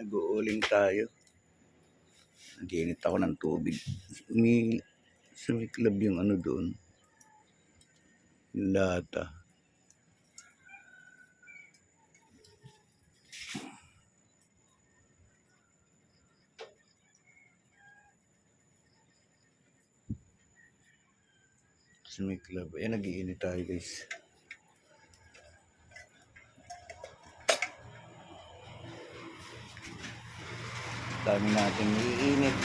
Nag-uuling tayo. Naginit ako ng tubig. Umi sumiklab yung ano doon. Lata. Sumiklab. Ayan, nagiinit tayo guys. Dami natin iinit.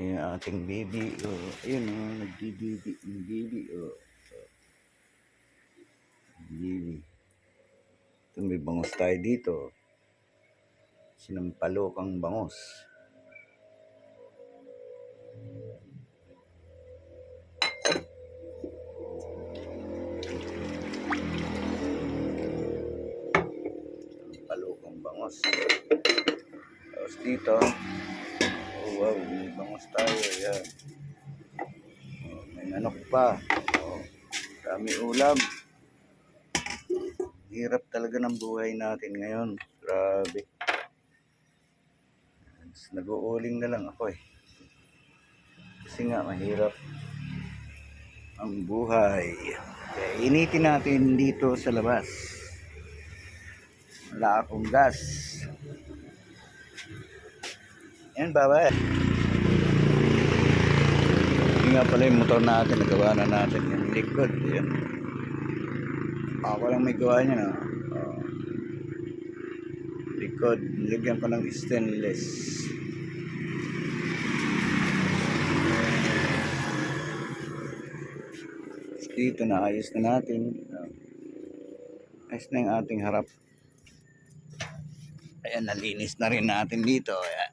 Ang ating baby. Oh, ayun oh, nagbibibi. Baby. Oh. Baby. Ito may bangos tayo dito. Sinampalok ang bangos. Sinampalok ang bangos. Tapos dito, oh wow, may bangos tayo. Ayan. Oh, may manok pa. Oh, dami ulam. Hirap talaga ng buhay natin ngayon. Grabe. Nag-uuling na lang ako eh. Kasi nga mahirap ang buhay. Kaya initin natin dito sa labas. Wala akong gas. Yan baba. Hindi nga pala yung motor natin. Nagawa na natin yung likod. Yan. Ako lang may gawa niya na. Oh. Likod. Nilagyan ko ng stainless. Dito na ayos na natin. Ayos na yung ating harap. Ayan, nalinis na rin natin dito. Ayan.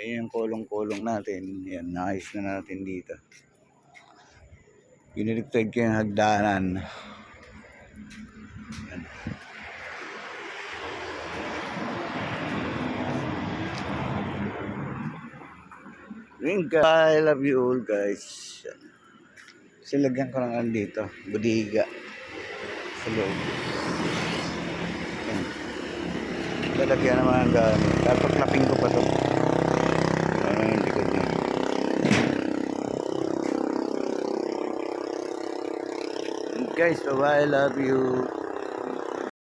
Ayan yung kulong-kulong natin. Ayan, naayos na natin dito. Piniligtad ko yung hagdanan. Ayan. Rinka, I love you all guys. Silagyan ko lang ang dito. Budiga. Sa loob. Lalagyan naman ang gamit. Dapat laping ko pa to. Ano yung. Guys, bye-bye. Love you.